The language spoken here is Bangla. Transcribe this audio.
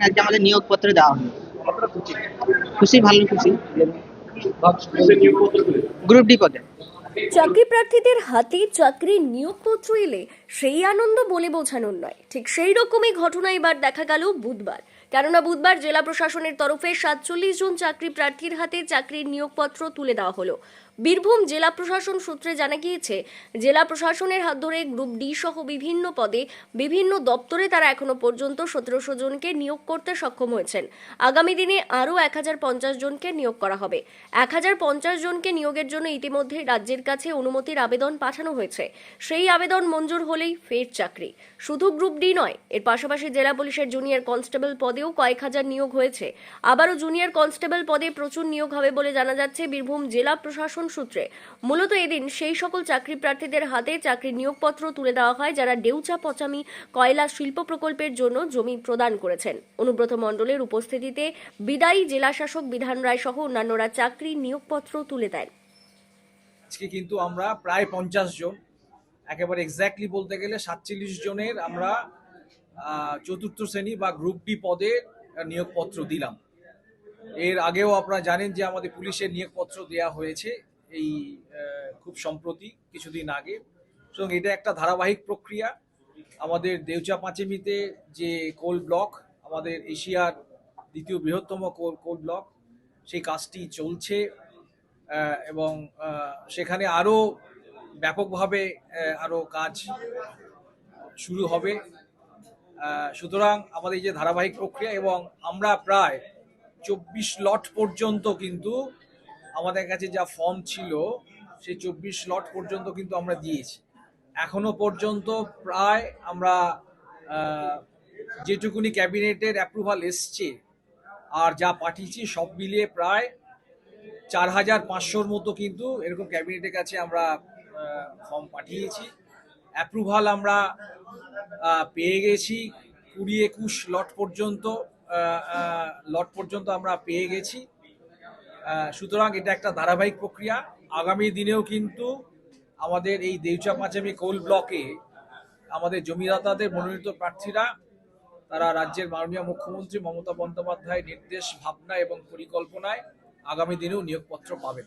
আজকে আমাদের নিয়োগপত্র দেওয়া হলো। খুশি? ভালো খুশি। গ্রুপ ডি পদে। চাকরি প্রার্থীদের হাতে চাকরির নিয়োগপত্র এলে সেই আনন্দ বলে বোঝানোর নয়। ঠিক সেই রকমই ঘটনা এবার দেখা গেল বুধবার। কেননা বুধবার জেলা প্রশাসনের তরফে সাতচল্লিশ জন চাকরি প্রার্থীর হাতে চাকরির নিয়োগপত্র তুলে দেওয়া হলো। বীরভূম জেলা প্রশাসন সূত্রে জানা গিয়েছে, জেলা প্রশাসনের হাত ধরে গ্রুপ ডি সহ বিভিন্ন পদে বিভিন্ন দপ্তরে তারা এখনও পর্যন্ত সতেরোশো জনকে নিয়োগ করতে সক্ষম হয়েছেন। আগামী দিনে আরও এক হাজার পঞ্চাশ জনকে নিয়োগ করা হবে। এক হাজার পঞ্চাশ জনকে নিয়োগের জন্য ইতিমধ্যে রাজ্যের কাছে অনুমতির আবেদন পাঠানো হয়েছে। সেই আবেদন মঞ্জুর হলেই ফের চাকরি। শুধু গ্রুপ ডি নয়, এর পাশাপাশি জেলা পুলিশের জুনিয়র কনস্টেবল পদেও কয়েক হাজার নিয়োগ হয়েছে। আবারও জুনিয়র কনস্টেবল পদে প্রচুর নিয়োগ হবে বলে জানা যাচ্ছে বীরভূম জেলা প্রশাসন সূত্রে। মূলত এদিন সেই সকল চাকরি প্রার্থীদের হাতে চাকরির নিয়োগপত্র তুলে দেওয়া হয়, যারা ডেউচা, পচামি, কয়লা শিল্প প্রকল্পের জন্য জমি প্রদান করেছেন। অনুব্রত মণ্ডলের উপস্থিতিতে বিদায়ী জেলা শাসক বিধান রায় সহ অন্যান্যরা চাকরি নিয়োগপত্র তুলে দেন। আজকে কিন্তু আমরা প্রায় পঞ্চাশ জন। একেবারে এক্স্যাক্টলি বলতে গেলে সাতচল্লিশ জনের আমরা চতুর্থ শ্রেণি বা গ্রুপ ডি পদের নিয়োগপত্র দিলাম। এর আগেও আপনারা জানেন যে আমাদের পুলিশের নিয়োগপত্র দেয়া হয়েছে এই খুব সম্প্রতি, কিছুদিন আগে। সুতরাং এটা একটা ধারাবাহিক প্রক্রিয়া। আমাদের দেউচা পাঁচেমিতে যে কোল ব্লক আমাদের এশিয়ার দ্বিতীয় বৃহত্তম কোল কোল ব্লক সেই কাজটি চলছে। এবং সেখানে আরও ব্যাপকভাবে আরও কাজ শুরু হবে। সুতরাং আমাদের এই যে ধারাবাহিক প্রক্রিয়া এবং আমরা প্রায় চব্বিশ লট পর্যন্ত কিন্তু আমাদের কাছে যা ফর্ম ছিল, সেই চব্বিশ লট পর্যন্ত কিন্তু আমরা দিয়েছি। এখনও পর্যন্ত প্রায় আমরা যেটুকুনি ক্যাবিনেটের অ্যাপ্রুভাল এসছে আর যা পাঠিয়েছি সব মিলিয়ে প্রায় চার হাজার পাঁচশোর মতো কিন্তু এরকম ক্যাবিনেটের কাছে আমরা ফর্ম পাঠিয়েছি। অ্যাপ্রুভাল আমরা পেয়ে গেছি কুড়ি একুশ লট পর্যন্ত লট পর্যন্ত আমরা পেয়ে গেছি। সুতরাং এটা একটা ধারাবাহিক প্রক্রিয়া। আগামী দিনেও কিন্তু আমাদের এই দেউচা পাঁচামি কোল ব্লকে আমাদের জমিদাতাদের মনোনীত প্রার্থীরা, তারা রাজ্যের মাননীয় মুখ্যমন্ত্রী মমতা বন্দ্যোপাধ্যায়ের নির্দেশ, ভাবনা এবং পরিকল্পনায় আগামী দিনেও নিয়োগপত্র পাবেন।